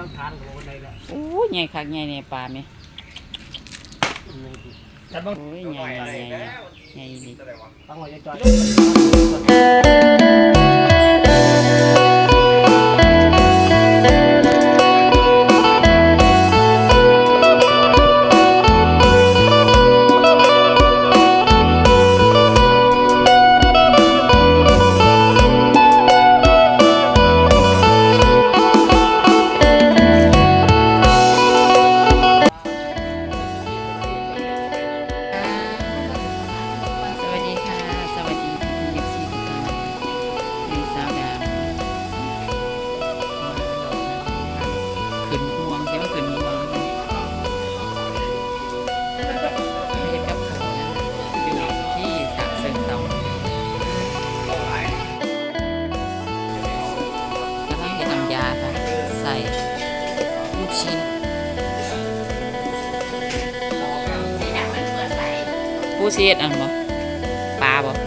รักทานของคนใดแหละโอ้ยใหญ่คักใหญ่ในปลาไหมจัดบ้างโอ้ยใหญ่ใหญ่ใหญ่ใหญ่ดี ตั้งไว้จอย ใส่ลูกชิ้นผู้เสียดอันบ่ปลาบ่เ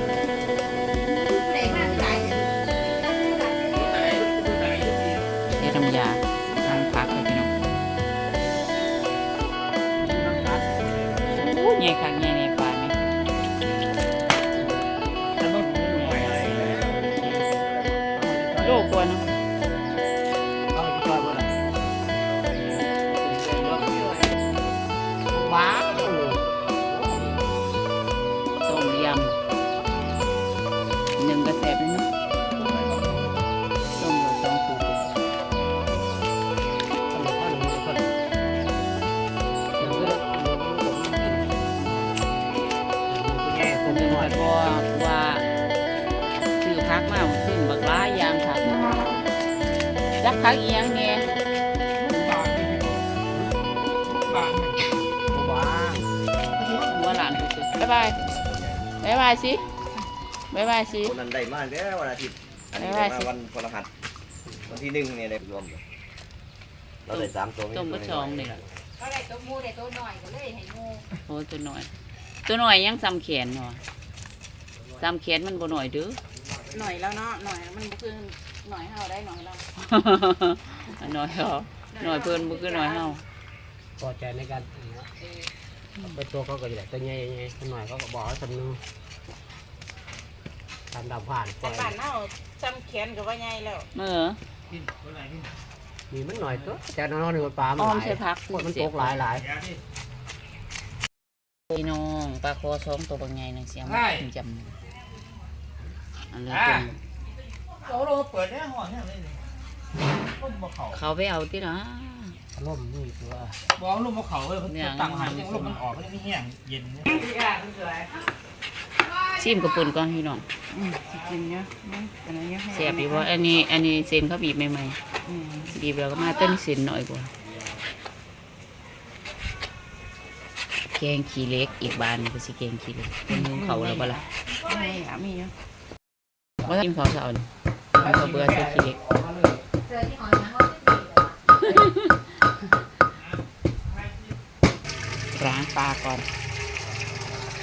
จักพักอีหยังแหน่ว้าวหัวหลานสุดๆบ๊ายบายบ๊ายบายสิบ๊ายบายสิคนนั้นได้มากแล้ววันอาทิตย์ อันนี้ไม่ได้ว่าสิมาวันพฤหัสวันที่หนึ่งเนี่ยได้รวมกันเราได้สามตัวต้มกระชองนี่แหละก็ได้ตัวหมูได้ตัวหน่อยก็เลยให้หมูโอ้ตัวหน่อย ตัวหน่อยยังซ้ำแขนเนาะซ้ำแขนมันบ่หน่อยเด้อหน่อยแล้วเนาะหน่อยมันบ่คือ หน่อยเฮาได้หน่อยเราหน่อยเขาหน่อยเพิ่นบ่คือหน่อยเฮาพอใจในการไปตัวเขาก็ใหญ่ตัวใหญ่ใหญ่หน่อยเขาก็บอกให้สำนึกทำดำผ่านปล่แต่อยบ้านเฮาจำแขนก็ว่าใหญ่แล้วเมื่อมีมันหน่อยตัวแต่น้องๆนี่มันปลามันอ้อหมลายใส่ผักคนมันตกหลายหลายพี่น้องปลาคอสองตัวบางไงนึงเสียงมันกินจำอันนี้เป็น โอ้โหเปิดเนี่ยห่อเนี่ยเลยก็บอกเขาเขาไปเอาที่นะล่มนี่ตัวบอกลูกบอกเขาเลยเขาตั้งหันยังลูกมันออกก็ไม่แห้งเย็นเนี่ยชิมกับปุ่นก่อนพี่น้องกินเนาะอันนี้แซ่บอยู่บ่อันนี้อันนี้เส้นเขาบีบใหม่ๆบีบแล้วก็มาเต้นเส้นหน่อยกว่าแกงขี้เหล็กอีกบานก็สิแกงขี้เหล็กเป็นหุงเขาวแล้วบ่ล่ะไม่อะมีอยู่ว่ากินข้าวเช้า นี่มันก็เบื่อใส่ขี้เหล็กเจอที่หอยนางรมล้างปลาก่อน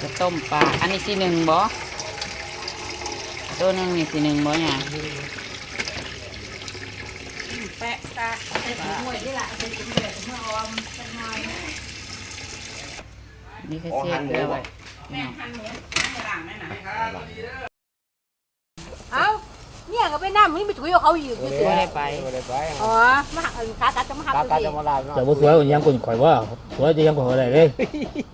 จะต้มปลา อันนี้สีหนึ่งบ่ตัวหนึงนี่สีหนึ่งบ่เนี่ยแปะตาใส่ถุงมวยนี่ล่ะใส่ถุงเลยเมื่อออมสักหน่อยนี่ก็เสียบเกลือไว้แม่หั่นหมูให้หลังแม่น่ะเอ้า เนี่ยก็ไปน้ำมึงไปถุยเอาเขาอีกบ่ได้ไปไม่ได้ไปอ๋อมาหักขาตัดจะมาหักตาตัวตาเอจะงมาลายแต่ว่าสวยกว่ายังกุนข่อยว่าสวยจะยังกุนข่อยอะไรเลย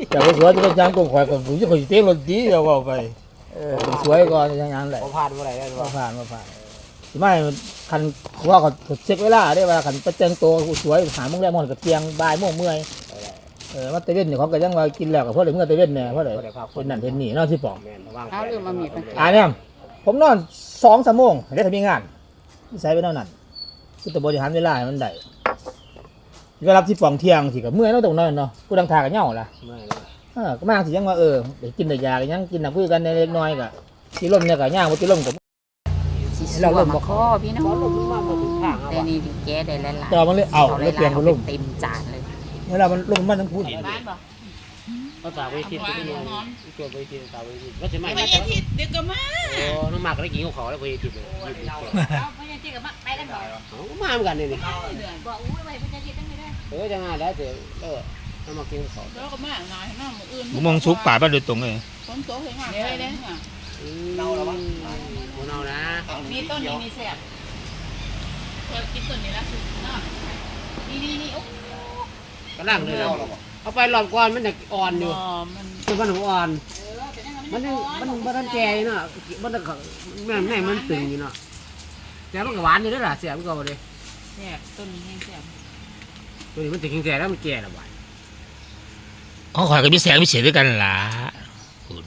แต่ว่าสวยจะเป็นยังกุนข่อยกับผู้ที่ข่อยเต้นรถดีเดียวเอาไปเออเป็นสวยก่อนยังยังแหละพอผ่านเมื่อไหร่ได้มาผ่านมาผ่านสิไม่คันว่าเขาเช็คเวลาได้ว่าคันไปแต่งตัวสวยหาโมงแรกมอนกับเตียงบ่ายโมงเมื่อยเออมาเตเว่นเนี่ยเขาก็ยังว่ากินแล้วกับเพราะเดี๋ยวเมื่อเตเว่นเนี่ยเพราะเดี๋ยวคนนั่นคนนี่เนอกที่ปองแม่นว่างเอาลืมมามีดมาอ่าเนี่ย ผมนอนสองสามโมงได้ทำงานใช้ไปเท่านั้นคือแต่บริหารเวลาให้มันได้เวลาที่ปองเที่ยงสิกับเมื่อยเนาะตรงนั้นเนาะกูดังทากันเหงาล่ะไม่เออก็มาสิยังว่าเออเดี๋ยวกินแต่ยาก็ยังกินน้ำพืชกันในเล็กน้อยก็ที่ล่มเนี่ยก็ย่างบ่ที่ล่มก็สิสเราวเริ่มมบ่คอพี่น้องร้อนลมมากกว่าถึงข้างแต่นี่ดิแกได้หลายๆแต่ว่ามันเลยเอาหเลยเปลี่ยนๆเป็นล่มเต็มจานเลยเวลามันล่มมันต้องพูดบ้านบ่ ภาษาวิธีที่นี่ตัววิธีภาษาวิธีก็จะไม่ไม่ใช่ทิศเดี๋ยวก็มาโอ้น้องหมากได้กินของเขาแล้ววิธีเลยเอาไม่ใช่จริงกับมาไปกันหน่อยเอามาเหมือนกันนี่นี่บอกอุ้ยไปเพื่อนจะคิดตั้งไม่ได้เออจะงานแล้วเดี๋ยวเออเอามากินข้าวแล้วก็มาหน่อยหน้าหมู่อื่นมองซุกป่าบ้านโดยตรงเลยฝนตกให้งานเลยเด้ออืมเน่าแล้วมั้งเน่านะมีต้นนี้มีแซ่บเพิ่นกินต้นนี้ละสุดเนาะนี่นี่นี่โอ้กระลังเลยนะ เอาไปหลอดก่อนมันจะอ่อนอยู่อ๋อมันคือมันอ่อนเออแต่นั่นมันยังมันมันทันแก่อยู่เนาะมันต้องแม่แม่มันตึงอยู่เนาะแต่มันก็หวานอยู่ด้วยล่ะเสียมันก็บ่เลยแซ่บต้นนี้ให้แซ่บตัวนี้มันถึงแก่แล้วมันแก่แล้วหวานอ๋อข่อยกับพี่แสงพี่เสียด้วยกันล่ะคุณ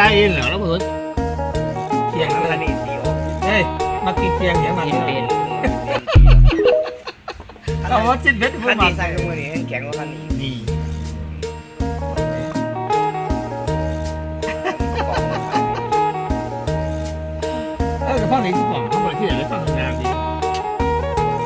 อันนั้นอะไรอินเหรอแล้วเพื่อนเคียงอะไรนี่เดียวเฮ้ยมากินเคียงเดี๋ยวมากินเป็นเอาว่าจิ้นเบ็ดพวคักนมันี้นใส่ลงมือนี่แข็งกว่าคันนี้นี่เออกับพ่อไหนที่บอก